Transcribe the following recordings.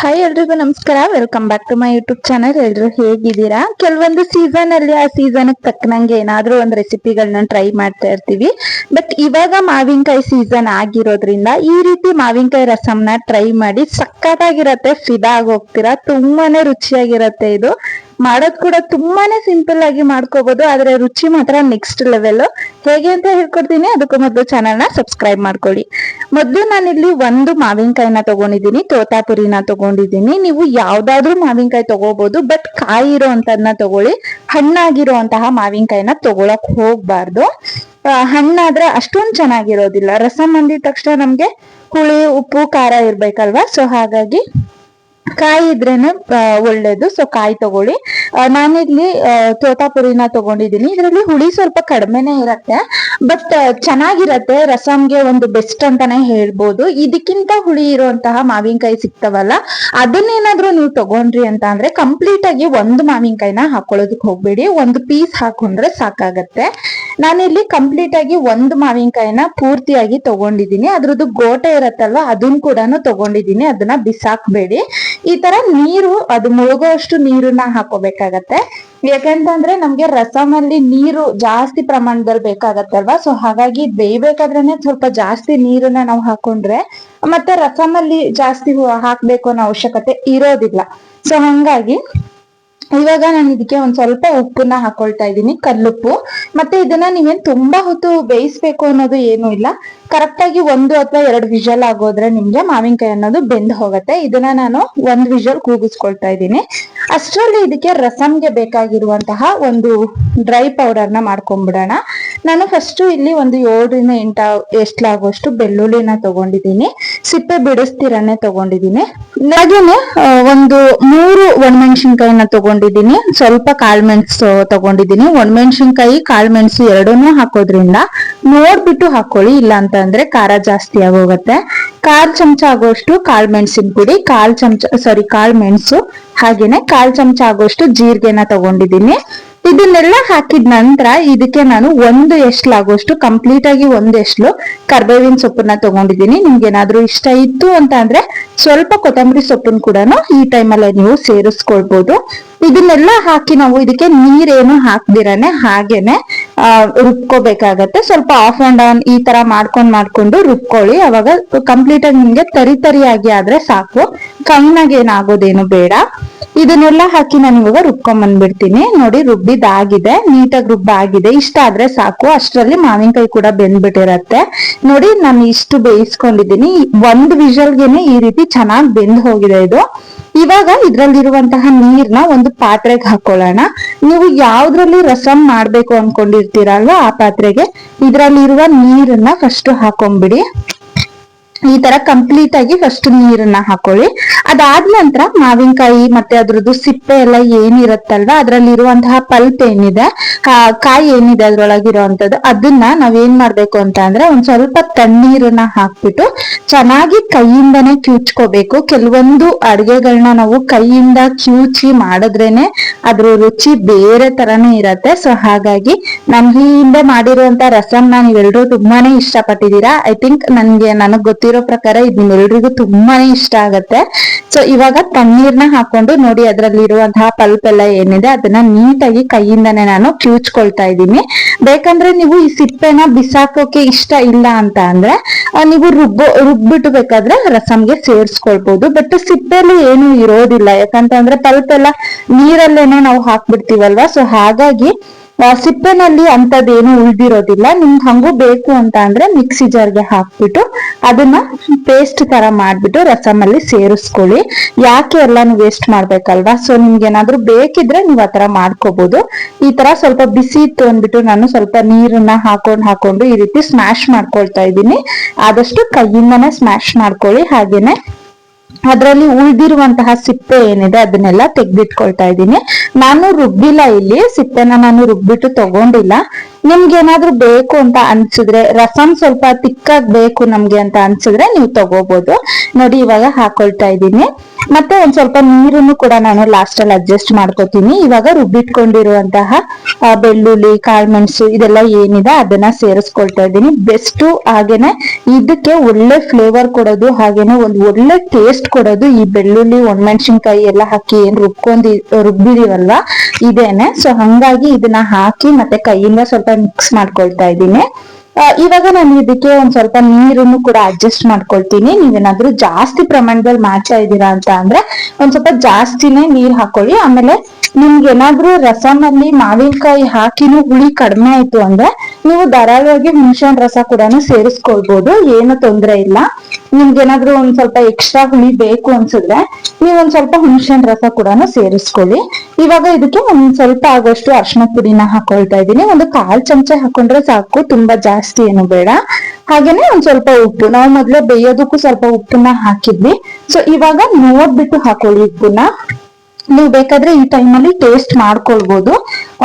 Hi ಎಲ್ರಿಗೂ ನಮಸ್ಕಾರ. Welcome back to my YouTube channel ಎಲ್ರು ಹೇಗಿದ್ದೀರಾ? ಕೆಲವೊಂದು ಸೀಸನ್ ಅಲ್ಲಿ ಆ ಸೀಸನ್ ತಕ್ಕನಂಗೆ ಏನಾದ್ರೂ ಒಂದು ರೆಸಿಪಿಗಳನ್ನ ಟ್ರೈ ಮಾಡ್ತಾ ಇರ್ತೀವಿ. ಬಟ್ ಇವಾಗ ಮಾವಿನಕಾಯಿ ಸೀಸನ್ ಆಗಿರೋದ್ರಿಂದ ಈ ರೀತಿ ಮಾವಿನಕಾಯಿ ರಸಂನ ಟ್ರೈ ಮಾಡಿ ಸಕ್ಕತ್ತಾಗಿರತ್ತೆ, ಫಿದಾ ಆಗಿ ಹೋಗ್ತೀರಾ ತುಂಬಾನೇ ರುಚಿಯಾಗಿರತ್ತೆ ಇದು. ಮಾಡೋದ್ ಕೂಡ ತುಂಬಾನೇ ಸಿಂಪಲ್ ಆಗಿ ಮಾಡ್ಕೋಬಹುದು ಆದ್ರೆ ರುಚಿ ಮಾತ್ರ ನೆಕ್ಸ್ಟ್ ಲೆವೆಲ್ ಹೇಗೆ ಅಂತ ಹೇಳ್ಕೊಡ್ತೀನಿ. ಅದಕ್ಕೂ ಮೊದಲು ಚಾನಲ್ನ ಸಬ್ಸ್ಕ್ರೈಬ್ ಮಾಡ್ಕೊಳ್ಳಿ. ಮೊದಲು ನಾನಿಲ್ಲಿ ಒಂದು ಮಾವಿನಕಾಯಿನ ತಗೊಂಡಿದ್ದೀನಿ, ತೋತಾಪುರಿನ ತಗೊಂಡಿದ್ದೀನಿ. ನೀವು ಯಾವ್ದಾದ್ರು ಮಾವಿನಕಾಯಿ ತಗೋಬಹುದು ಬಟ್ ಕಾಯಿ ಇರೋ ಅಂತದನ್ನ ತಗೊಳ್ಳಿ. ಹಣ್ಣಾಗಿರುವಂತಹ ಮಾವಿನಕಾಯಿನ ತಗೊಳಕ್ ಹೋಗ್ಬಾರ್ದು. ಹಣ್ಣಾದ್ರೆ ಅಷ್ಟೊಂದ್ ಚೆನ್ನಾಗಿರೋದಿಲ್ಲ. ರಸಂ ಅಂದಿದ ತಕ್ಷಣ ನಮ್ಗೆ ಹುಳಿ, ಉಪ್ಪು, ಖಾರ ಇರ್ಬೇಕಲ್ವಾ? ಸೊ ಹಾಗಾಗಿ ಕಾಯಿ ಇದ್ರೇನೆ ಒಳ್ಳೇದು. ಸೊ ಕಾಯಿ ತಗೊಳ್ಳಿ. ನಾನಿಲ್ಲಿ ತೋಟಾಪುರಿನ ತಗೊಂಡಿದ್ದೀನಿ. ಇದರಲ್ಲಿ ಹುಳಿ ಸ್ವಲ್ಪ ಕಡಿಮೆನೆ ಇರತ್ತೆ, ಬಟ್ ಚೆನ್ನಾಗಿರತ್ತೆ. ರಸಂಗೆ ಒಂದು ಬೆಸ್ಟ್ ಅಂತಾನೆ ಹೇಳ್ಬೋದು. ಇದಕ್ಕಿಂತ ಹುಳಿ ಇರುವಂತಹ ಮಾವಿನಕಾಯಿ ಸಿಗ್ತಾವಲ್ಲ, ಅದನ್ನೇನಾದ್ರೂ ನೀವು ತಗೊಂಡ್ರಿ ಅಂತ ಅಂದ್ರೆ ಕಂಪ್ಲೀಟ್ ಆಗಿ ಒಂದು ಮಾವಿನಕಾಯಿನ ಹಾಕೊಳ್ಳೋದಕ್ಕೆ ಹೋಗ್ಬೇಡಿ. ಒಂದು ಪೀಸ್ ಹಾಕೊಂಡ್ರೆ ಸಾಕಾಗತ್ತೆ. ನಾನಿಲ್ಲಿ ಕಂಪ್ಲೀಟ್ ಆಗಿ ಒಂದು ಮಾವಿನಕಾಯಿನ ಪೂರ್ತಿಯಾಗಿ ತಗೊಂಡಿದ್ದೀನಿ. ಅದ್ರದ್ದು ಗೋಟೆ ಇರತ್ತಲ್ವಾ ಅದನ್ನ ಕೂಡ ತಗೊಂಡಿದ್ದೀನಿ. ಅದನ್ನ ಬಿಸಾಕ್ಬೇಡಿ. ಈ ತರ ನೀರು, ಅದು ಮುಳುಗೋಷ್ಟು ನೀರನ್ನ ಹಾಕೋಬೇಕಾಗತ್ತೆ. ಯಾಕಂತಂದ್ರೆ ನಮ್ಗೆ ರಸಮಲ್ಲಿ ನೀರು ಜಾಸ್ತಿ ಪ್ರಮಾಣದಲ್ಲಿ ಬೇಕಾಗತ್ತಲ್ವಾ? ಸೊ ಹಾಗಾಗಿ ಬೇಯ್ಬೇಕಾದ್ರೇನೆ ಸ್ವಲ್ಪ ಜಾಸ್ತಿ ನೀರನ್ನ ನಾವು ಹಾಕೊಂಡ್ರೆ ಮತ್ತೆ ರಸಮಲ್ಲಿ ಜಾಸ್ತಿ ಹಾಕ್ಬೇಕು ಅನ್ನೋ ಅವಶ್ಯಕತೆ ಇರೋದಿಲ್ಲ. ಸೊ ಹಂಗಾಗಿ ಇವಾಗ ನಾನು ಇದಕ್ಕೆ ಒಂದ್ ಸ್ವಲ್ಪ ಉಪ್ಪನ್ನ ಹಾಕೊಳ್ತಾ ಇದ್ದೀನಿ ಕಲ್ಲುಪ್ಪು ಮತ್ತೆ ಇದನ್ನ ನೀವೇನ್ ತುಂಬಾ ಹೊತ್ತು ಬೇಯಿಸ್ಬೇಕು ಅನ್ನೋದು ಏನು ಇಲ್ಲ. ಕರೆಕ್ಟ್ ಆಗಿ ಒಂದು ಅಥವಾ ಎರಡು ವಿಷಲ್ ಆಗೋದ್ರೆ ನಿಮ್ಗೆ ಮಾವಿನಕಾಯಿ ಅನ್ನೋದು ಬೆಂದ್ ಹೋಗತ್ತೆ. ಇದನ್ನ ನಾನು ಒಂದ್ ವಿಷಲ್ ಕೂಗಿಸ್ಕೊಳ್ತಾ ಇದ್ದೀನಿ. ಅಷ್ಟರಲ್ಲಿ ಇದಕ್ಕೆ ರಸಂಗೆ ಬೇಕಾಗಿರುವಂತಹ ಒಂದು ಡ್ರೈ ಪೌಡರ್ನ ಮಾಡ್ಕೊಂಡ್ಬಿಡೋಣ ನಾನು ಫಸ್ಟ್ ಇಲ್ಲಿ ಒಂದು ಏಳರಿಂದ ಎಂಟ ಎಷ್ಟ್ಲಾಗುವಷ್ಟು ಬೆಳ್ಳುಳ್ಳಿನ ತಗೊಂಡಿದ್ದೀನಿ. ಸಿಪ್ಪೆ ಬಿಡಿಸ್ತಿರನ್ನೇ ತಗೊಂಡಿದ್ದೀನಿ. ಹಾಗೇನೆ ಒಂದು ಮೂರು ಒಣಮೆಣಸಿನ್ಕಾಯಿನ ತಗೊಂಡಿದ್ದೀನಿ. ಸ್ವಲ್ಪ ಕಾಳ್ಮೆಣಸು ತಗೊಂಡಿದ್ದೀನಿ. ಒಣಮೆಣಸಿನ್ಕಾಯಿ ಕಾಳ್ಮೆಣಸು ಎರಡನ್ನೂ ಹಾಕೋದ್ರಿಂದ ನೋಡ್ಬಿಟ್ಟು ಹಾಕೊಳ್ಳಿ. ಇಲ್ಲ ಅಂತ ಅಂದ್ರೆ ಖಾರ ಜಾಸ್ತಿ ಆಗೋಗತ್ತೆ. ಕಾಲ್ ಚಮಚ ಆಗೋಷ್ಟು ಕಾಳು ಮೆಣಸಿನ ಪುಡಿ ಕಾಲ್ ಚಮಚ ಸಾರಿ ಕಾಳು ಮೆಣಸು, ಹಾಗೇನೆ ಕಾಲ್ ಚಮಚ ಆಗೋಷ್ಟು ಜೀರಿಗೆನ ತಗೊಂಡಿದ್ದೀನಿ. ಇದನ್ನೆಲ್ಲ ಹಾಕಿದ ನಂತರ ಇದಕ್ಕೆ ನಾನು ಒಂದು ಎಷ್ಟ್ಲಾಗುವಷ್ಟು ಕಂಪ್ಲೀಟ್ ಆಗಿ ಒಂದು ಎಷ್ಟ್ಲು ಕರ್ಬೇವಿನ ಸೊಪ್ಪನ್ನ ತಗೊಂಡಿದ್ದೀನಿ. ನಿಮ್ಗೆ ಏನಾದ್ರೂ ಇಷ್ಟ ಇತ್ತು ಅಂತ ಅಂದ್ರೆ ಸ್ವಲ್ಪ ಕೊತ್ತಂಬರಿ ಸೊಪ್ಪನ್ನು ಕೂಡ ಈ ಟೈಮಲ್ಲಿ ನೀವು ಸೇರಿಸ್ಕೊಳ್ಬಹುದು ಇದನ್ನೆಲ್ಲ ಹಾಕಿ ನಾವು ಇದಕ್ಕೆ ನೀರೇನು ಹಾಕ್ದಿರಾನೆ, ಹಾಗೇನೆ ರುಬ್ಕೋಬೇಕಾಗತ್ತೆ. ಸ್ವಲ್ಪ ಆಫ್ ಆ್ಯಂಡ್ ಆನ್ ಈ ತರ ಮಾಡ್ಕೊಂಡ್ ಮಾಡ್ಕೊಂಡು ರುಬ್ಕೊಳ್ಳಿ. ಅವಾಗ ಕಂಪ್ಲೀಟ್ ಆಗಿ ನಿಮ್ಗೆ ತರಿ ತರಿಯಾಗಿ ಆದ್ರೆ ಸಾಕು. ಕಣ್ಣಾಗ ಏನಾಗೋದೇನು ಬೇಡ. ಇದನ್ನೆಲ್ಲ ಹಾಕಿ ನಾನು ಇವಾಗ ರುಬ್ಕೊಂಡ್ ಬಂದ್ಬಿಡ್ತೀನಿ. ನೋಡಿ, ರುಬ್ಬಿದಾಗಿದೆ, ನೀಟಾಗಿ ರುಬ್ಬ ಆಗಿದೆ ಇಷ್ಟ ಆದ್ರೆ ಸಾಕು. ಅಷ್ಟರಲ್ಲಿ ಮಾವಿನಕಾಯಿ ಕೂಡ ಬೆಂದ್ಬಿಟ್ಟಿರತ್ತೆ. ನೋಡಿ, ನಾನು ಇಷ್ಟು ಬೇಯಿಸ್ಕೊಂಡಿದ್ದೀನಿ. ಒಂದ್ ವಿಷಲ್ಗೆನೆ ಈ ರೀತಿ ಚೆನ್ನಾಗಿ ಬೆಂದ್ ಹೋಗಿದೆ ಇದು. ಇವಾಗ ಇದ್ರಲ್ಲಿರುವಂತಹ ನೀರ್ನ ಒಂದು ಪಾತ್ರೆಗೆ ಹಾಕೊಳ್ಳೋಣ. ನೀವು ಯಾವ್ದ್ರಲ್ಲಿ ರಸಂ ಮಾಡ್ಬೇಕು ಅನ್ಕೊಂಡಿರ್ತೀರಲ್ವಾ ಆ ಪಾತ್ರೆಗೆ? ಇದ್ರಲ್ಲಿರುವ ನೀರನ್ನ ಫಸ್ಟ್ ಹಾಕೊಂಡ್ಬಿಡಿ. ಈ ತರ ಕಂಪ್ಲೀಟ್ ಆಗಿ ಫಸ್ಟ್ ನೀರನ್ನ ಹಾಕೊಳ್ಳಿ. ಅದಾದ ನಂತರ ಮಾವಿನಕಾಯಿ ಮತ್ತೆ ಅದ್ರದ್ದು ಸಿಪ್ಪೆ ಎಲ್ಲ ಏನಿರತ್ತಲ್ವಾ ಅದ್ರಲ್ಲಿ ಇರುವಂತಹ ಪಲ್ಪ್ ಏನಿದೆ ಕಾಯಿ ಏನಿದೆ ಅದ್ರೊಳಗಿರುವಂತದ್ದು ಅದನ್ನ ನಾವೇನ್ ಮಾಡ್ಬೇಕು ಅಂತ ಅಂದ್ರೆ ಒಂದ್ ಸ್ವಲ್ಪ ತಣ್ಣೀರನ್ನ ಹಾಕ್ಬಿಟ್ಟು ಚೆನ್ನಾಗಿ ಕೈಯಿಂದನೇ ಕ್ಯೂಚ್ಕೋಬೇಕು. ಕೆಲವೊಂದು ಅಡ್ಗೆಗಳನ್ನ ನಾವು ಕೈಯಿಂದ ಕ್ಯೂಚಿ ಮಾಡಿದ್ರೇನೆ ಅದ್ರ ರುಚಿ ಬೇರೆ ತರಾನೇ ಇರತ್ತೆ. ಸೊ ಹಾಗಾಗಿ ನನ್ ಹಿಂದೆ ಮಾಡಿರುವಂತ ರಸಂನ ನೀವೆಲ್ಲರೂ ತುಂಬಾನೇ ಇಷ್ಟಪಟ್ಟಿದ್ದೀರಾ? ಐ ಥಿಂಕ್ ನನ್ಗೆ, ನನಗ್ ಗೊತ್ತಿರೋ ಪ್ರಕಾರ ಇದು ನಿಮ್ಮೆಲ್ರಿಗೂ ತುಂಬಾನೇ ಇಷ್ಟ ಆಗತ್ತೆ. ಸೊ ಇವಾಗ ತಣ್ಣೀರ್ನ ಹಾಕೊಂಡು ನೋಡಿ ಅದರಲ್ಲಿ ಇರುವಂತಹ ಪಲ್ಪ್ ಎಲ್ಲ ಏನಿದೆ, ಅದನ್ನ ನೀಟಾಗಿ ಕೈಯಿಂದಾನೆ ನಾನು ಕ್ಯೂಚ್ಕೊಳ್ತಾ ಇದ್ದೀನಿ. ಬೇಕಂದ್ರೆ ನೀವು ಈ ಸಿಪ್ಪೆನ ಬಿಸಾಕೋಕೆ ಇಷ್ಟ ಇಲ್ಲ ಅಂತ ಅಂದ್ರೆ ನೀವು ರುಬ್ಬ, ರುಬ್ಬಿಟ್ಟು ಬೇಕಾದ್ರೆ ರಸಂಗೆ ಸೇರಿಸ್ಕೊಳ್ಬಹುದು ಬಟ್ ಸಿಪ್ಪೆಲಿ ಏನು ಇರೋದಿಲ್ಲ. ಯಾಕಂತಂದ್ರೆ ಪಲ್ಪ್ ಎಲ್ಲ ನೀರಲ್ಲೇನೆ ನಾವು ಹಾಕ್ಬಿಡ್ತೀವಲ್ವಾ? ಸೊ ಹಾಗಾಗಿ ಸಿಪ್ಪೆನಲ್ಲಿ ಅಂತದೇನು ಉಳ್ದಿರೋದಿಲ್ಲ. ನಿಮ್ಗೆ ಹಂಗೂ ಬೇಕು ಅಂತ ಅಂದ್ರೆ ಮಿಕ್ಸಿ ಜಾರ್ಗೆ ಹಾಕ್ಬಿಟ್ಟು ಅದನ್ನ ಪೇಸ್ಟ್ ತರ ಮಾಡ್ಬಿಟ್ಟು ರಸಮಲ್ಲಿ ಸೇರಿಸ್ಕೊಳ್ಳಿ. ಯಾಕೆ ಎಲ್ಲಾನು ವೇಸ್ಟ್ ಮಾಡ್ಬೇಕಲ್ವಾ? ಸೊ ನಿಮ್ಗೆ ಏನಾದ್ರೂ ಬೇಕಿದ್ರೆ ನೀವು ಆತರ ಮಾಡ್ಕೋಬಹುದು ಈ ತರ ಸ್ವಲ್ಪ ಬಿಸಿ ಇತ್ತು ಅಂದ್ಬಿಟ್ಟು ನಾನು ಸ್ವಲ್ಪ ನೀರನ್ನ ಹಾಕೊಂಡ್ ಹಾಕೊಂಡು ಈ ರೀತಿ ಸ್ಮ್ಯಾಶ್ ಮಾಡ್ಕೊಳ್ತಾ ಇದ್ದೀನಿ. ಆದಷ್ಟು ಕೈಯಿಂದನೇ ಸ್ಮ್ಯಾಶ್ ಮಾಡ್ಕೊಳ್ಳಿ. ಹಾಗೇನೆ ಅದರಲ್ಲಿ ಉಳಿದಿರುವಂತಹ ಸಿಪ್ಪೆ ಏನಿದೆ ಅದನ್ನೆಲ್ಲ ತೆಗ್ದಿಟ್ಕೊಳ್ತಾ ಇದ್ದೀನಿ. ನಾನು ರುಬ್ಬಿಲ್ಲ ಇಲ್ಲಿ, ಸಿಪ್ಪೆನ ನಾನು ರುಬ್ಬಿಟ್ಟು ತಗೊಂಡಿಲ್ಲ. ನಿಮ್ಗೆ ಏನಾದ್ರೂ ಬೇಕು ಅಂತ ಅನ್ಸಿದ್ರೆ, ರಸಂ ಸ್ವಲ್ಪ ತಿಕ್ಕಾಗ್ ಬೇಕು ನಮ್ಗೆ ಅಂತ ಅನ್ಸಿದ್ರೆ ನೀವು ತಗೋಬಹುದು ನೋಡಿ, ಇವಾಗ ಹಾಕೊಳ್ತಾ ಇದ್ದೀನಿ. ಮತ್ತೆ ಒಂದ್ ಸ್ವಲ್ಪ ನೀರನ್ನು ಕೂಡ ನಾನು ಲಾಸ್ಟ್ ಅಲ್ಲಿ ಅಡ್ಜಸ್ಟ್ ಮಾಡ್ಕೋತೀನಿ. ಇವಾಗ ರುಬ್ಬಿಟ್ಕೊಂಡಿರುವಂತಹ ಬೆಳ್ಳುಳ್ಳಿ, ಕಾಳ್ಮೆಣಸು ಇದೆಲ್ಲ ಏನಿದೆ ಅದನ್ನ ಸೇರಿಸ್ಕೊಳ್ತಾ ಇದ್ದೀನಿ. ಬೆಸ್ಟ್ ಹಾಗೇನೆ ಇದಕ್ಕೆ ಒಳ್ಳೆ ಫ್ಲೇವರ್ ಕೊಡೋದು ಹಾಗೇನೆ ಒಂದ್ ಒಳ್ಳೆ ಟೇಸ್ಟ್ ಕೊಡೋದು. ಈ ಬೆಳ್ಳುಳ್ಳಿ, ಒಣಮೆಣಸಿನ್ಕಾಯಿ ಎಲ್ಲ ಹಾಕಿ ಏನ್ ರುಬ್ಕೊಂಡಿ, ರುಬ್ಬಿದೀವಲ್ವಾ? ಇದೇನೆ. ಸೊ ಹಂಗಾಗಿ ಇದನ್ನ ಹಾಕಿ ಮತ್ತೆ ಕೈಯಿಂದ ಸ್ವಲ್ಪ ಮಿಕ್ಸ್ ಮಾಡ್ಕೊಳ್ತಾ ಇದ್ದೀನಿ. ಇವಾಗ ನಾನು ಇದಕ್ಕೆ ಒಂದ್ ಸ್ವಲ್ಪ ನೀರನ್ನು ಕೂಡ ಅಡ್ಜಸ್ಟ್ ಮಾಡ್ಕೊಳ್ತೀನಿ. ನೀವೇನಾದ್ರೂ ಜಾಸ್ತಿ ಪ್ರಮಾಣದಲ್ಲಿ ಮಾಡ್ತಾ ಇದ್ದೀರಾ ಅಂತ ಅಂದ್ರೆ ಒಂದ್ ಸ್ವಲ್ಪ ಜಾಸ್ತಿನೇ ನೀರ್ ಹಾಕೊಳ್ಳಿ. ಆಮೇಲೆ ನಿಮ್ಗೆ ಏನಾದ್ರೂ ರಸಮಲ್ಲಿ ಮಾವಿನಕಾಯಿ ಹಾಕಿನೂ ಹುಳಿ ಕಡಿಮೆ ಆಯ್ತು ಅಂದ್ರೆ ನೀವು ಧಾರಾಳವಾಗಿ ಹುಣಸೆಹಣ್ಣು ರಸ ಕೂಡ ಸೇರಿಸ್ಕೊಳ್ಬಹುದು ಏನು ತೊಂದ್ರೆ ಇಲ್ಲ. ನಿಮ್ಗೆ ಏನಾದ್ರು ಒಂದ್ ಸ್ವಲ್ಪ ಎಕ್ಸ್ಟ್ರಾ ಹುಳಿ ಬೇಕು ಅನ್ಸಿದ್ರೆ ನೀವು ಒಂದ್ ಸ್ವಲ್ಪ ಹುಣಸೆಹಣ್ಣು ರಸ ಕೂಡ ಸೇರಿಸ್ಕೊಳ್ಳಿ. ಇವಾಗ ಇದಕ್ಕೆ ಒಂದ್ ಸ್ವಲ್ಪ ಆಗೋಷ್ಟು ಅರ್ಶಿನ ಪುಡಿನ ಹಾಕೊಳ್ತಾ ಇದ್ದೀನಿ. ಒಂದು ಕಾಲ್ ಚಮಚ ಹಾಕೊಂಡ್ರೆ ಸಾಕು, ತುಂಬಾ ಜಾಸ್ತಿ ಏನು ಬೇಡ. ಹಾಗೇನೆ ಒಂದ್ ಸ್ವಲ್ಪ ಉಪ್ಪು, ನಾವು ಮೊದ್ಲೇ ಬೇಯೋದಕ್ಕೂ ಸ್ವಲ್ಪ ಉಪ್ಪನ್ನ ಹಾಕಿದ್ವಿ. ಸೊ ಇವಾಗ ನೋಡ್ಬಿಟ್ಟು ಹಾಕೊಳ್ಳಿ ಉಪ್ಪನ್ನ. ನೀವು ಬೇಕಾದ್ರೆ ಈ ಟೈಮಲ್ಲಿ ಟೇಸ್ಟ್ ಮಾಡ್ಕೊಳ್ಬಹುದು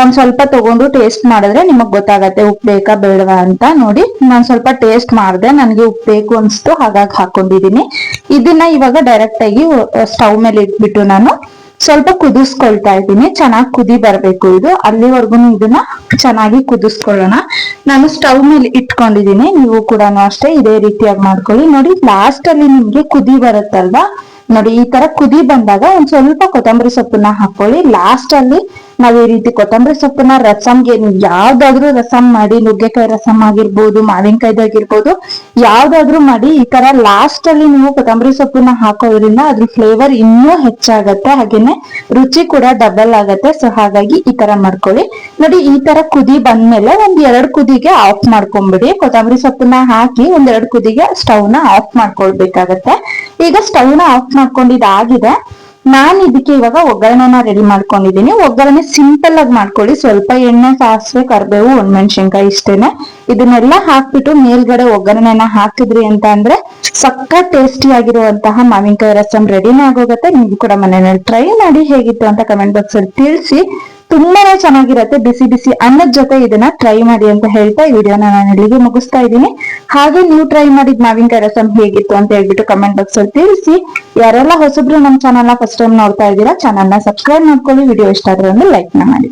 ಒಂದ್ ಸ್ವಲ್ಪ ತಗೊಂಡು ಟೇಸ್ಟ್ ಮಾಡಿದ್ರೆ ನಿಮಗ್ ಗೊತ್ತಾಗತ್ತೆ ಉಪ್ಪು ಬೇಕಾ ಬೇಡವಾ ಅಂತ ನೋಡಿ. ನಾನ್ ಸ್ವಲ್ಪ ಟೇಸ್ಟ್ ಮಾಡಿದೆ, ನನಗೆ ಉಪ್ಪು ಬೇಕು ಅನ್ಸ್ತು, ಹಾಗಾಗಿ ಹಾಕೊಂಡಿದೀನಿ. ಇದನ್ನ ಇವಾಗ ಡೈರೆಕ್ಟ್ ಆಗಿ ಸ್ಟವ್ ಮೇಲೆ ಇಟ್ಬಿಟ್ಟು ನಾನು ಸ್ವಲ್ಪ ಕುದಿಸ್ಕೊಳ್ತಾ ಇದ್ದೀನಿ. ಚೆನ್ನಾಗಿ ಕುದಿ ಬರ್ಬೇಕು ಇದು. ಅಲ್ಲಿವರೆಗೂ ಇದನ್ನ ಚೆನ್ನಾಗಿ ಕುದಿಸ್ಕೊಳ್ಳೋಣ. ನಾನು ಸ್ಟವ್ ಮೇಲೆ ಇಟ್ಕೊಂಡಿದೀನಿ. ನೀವು ಕೂಡ ಅಷ್ಟೇ ಇದೇ ರೀತಿಯಾಗಿ ಮಾಡ್ಕೊಳ್ಳಿ. ನೋಡಿ ಲಾಸ್ಟ್ ಅಲ್ಲಿ ನಿಮ್ಗೆ ಕುದಿ ಬರುತ್ತಲ್ವಾ? ನೋಡಿ, ಈ ತರ ಕುದಿ ಬಂದಾಗ ಒಂದ್ ಸ್ವಲ್ಪ ಕೊತ್ತಂಬರಿ ಸೊಪ್ಪನ್ನ ಹಾಕೊಳ್ಳಿ ಲಾಸ್ಟ್ ಅಲ್ಲಿ ನಾವ್ ಈ ರೀತಿ ಕೊತ್ತಂಬರಿ ಸೊಪ್ಪನ್ನ ರಸಂಗೆ ಯಾವ್ದಾದ್ರು ರಸಂ ಮಾಡಿ, ನುಗ್ಗೆಕಾಯಿ ರಸಂ ಆಗಿರ್ಬೋದು, ಮಾವಿನಕಾಯ್ದಾಗಿರ್ಬೋದು, ಯಾವ್ದಾದ್ರು ಮಾಡಿ, ಈ ತರ ಲಾಸ್ಟ್ ಅಲ್ಲಿ ನೀವು ಕೊತ್ತಂಬರಿ ಸೊಪ್ಪನ್ನ ಹಾಕೋದ್ರಿಂದ ಅದ್ರ ಫ್ಲೇವರ್ ಇನ್ನೂ ಹೆಚ್ಚಾಗತ್ತೆ, ಹಾಗೇನೆ ರುಚಿ ಕೂಡ ಡಬಲ್ ಆಗತ್ತೆ. ಸೊ ಹಾಗಾಗಿ ಈ ತರ ಮಾಡ್ಕೊಳ್ಳಿ. ನೋಡಿ, ಈ ತರ ಕುದಿ ಬಂದ್ಮೇಲೆ ಒಂದ್ ಎರಡ್ ಕುದಿಗೆ ಆಫ್ ಮಾಡ್ಕೊಂಡ್ಬಿಡಿ ಕೊತ್ತಂಬರಿ ಸೊಪ್ಪನ್ನ ಹಾಕಿ ಒಂದ್ ಕುದಿಗೆ ಸ್ಟವ್ ಆಫ್ ಮಾಡ್ಕೊಳ್ಬೇಕಾಗತ್ತೆ. ಈಗ ಸ್ಟವ್ನ ಆಫ್ ಮಾಡ್ಕೊಂಡಿದ್ದಾಗಿದೆ ನಾನ್ ಇದಕ್ಕೆ ಇವಾಗ ಒಗ್ಗರಣೆನ ರೆಡಿ ಮಾಡ್ಕೊಂಡಿದ್ದೀನಿ ಒಗ್ಗರಣೆ ಸಿಂಪಲ್ ಆಗಿ ಮಾಡ್ಕೊಳ್ಳಿ. ಸ್ವಲ್ಪ ಎಣ್ಣೆ, ಸಾಸಿವೆ, ಕರಿಬೇವು, ಒಣಮೆಣಸಿನ್ಕಾಯಿ ಇಷ್ಟೇನೆ. ಇದನ್ನೆಲ್ಲ ಹಾಕ್ಬಿಟ್ಟು ಮೇಲ್ಗಡೆ ಒಗ್ಗರಣೆನ ಹಾಕಿದ್ರಿ ಅಂತ ಅಂದ್ರೆ ಸಕ್ಕ ಟೇಸ್ಟಿ ಆಗಿರುವಂತಹ ಮಾವಿನಕಾಯಿ ರಸಂ ರೆಡಿನೇ ಆಗೋಗತ್ತೆ ನೀವು ಕೂಡ ಮನೆಯಲ್ಲಿ ಟ್ರೈ ಮಾಡಿ ಹೇಗಿತ್ತು ಅಂತ ಕಮೆಂಟ್ ಬಾಕ್ಸ್ ಅಲ್ಲಿ ತಿಳಿಸಿ. ತುಂಬಾನೇ ಚೆನ್ನಾಗಿರತ್ತೆ, ಬಿಸಿ ಬಿಸಿ ಅನ್ನದ ಜೊತೆ ಇದನ್ನ ಟ್ರೈ ಮಾಡಿ ಅಂತ ಹೇಳ್ತಾ ಈ ವಿಡಿಯೋನ ನಾನು ಇಲ್ಲಿಗೆ ಮುಗಿಸ್ತಾ ಇದ್ದೀನಿ. ಹಾಗೆ ನೀವು ಟ್ರೈ ಮಾಡಿದ ಮಾವಿನಕಾಯಿ ರಸಂ ಹೇಗಿತ್ತು ಅಂತ ಹೇಳ್ಬಿಟ್ಟು ಕಮೆಂಟ್ ಬಾಕ್ಸ್ ಅಲ್ಲಿ ತಿಳಿಸಿ. ಯಾರೆಲ್ಲ ಹೊಸಬ್ರು ನಮ್ಮ ಚಾನಲ್ ಫಸ್ಟ್ ಟೈಮ್ ನೋಡ್ತಾ ಇದ್ದೀರಾ ಚಾನಲ್ನ ಸಬ್ಸ್ಕ್ರೈಬ್ ಮಾಡ್ಕೊಳ್ಳಿ, ವಿಡಿಯೋ ಇಷ್ಟ ಆದ್ರೆ ಒಂದು ಲೈಕ್ನ ಮಾಡಿ.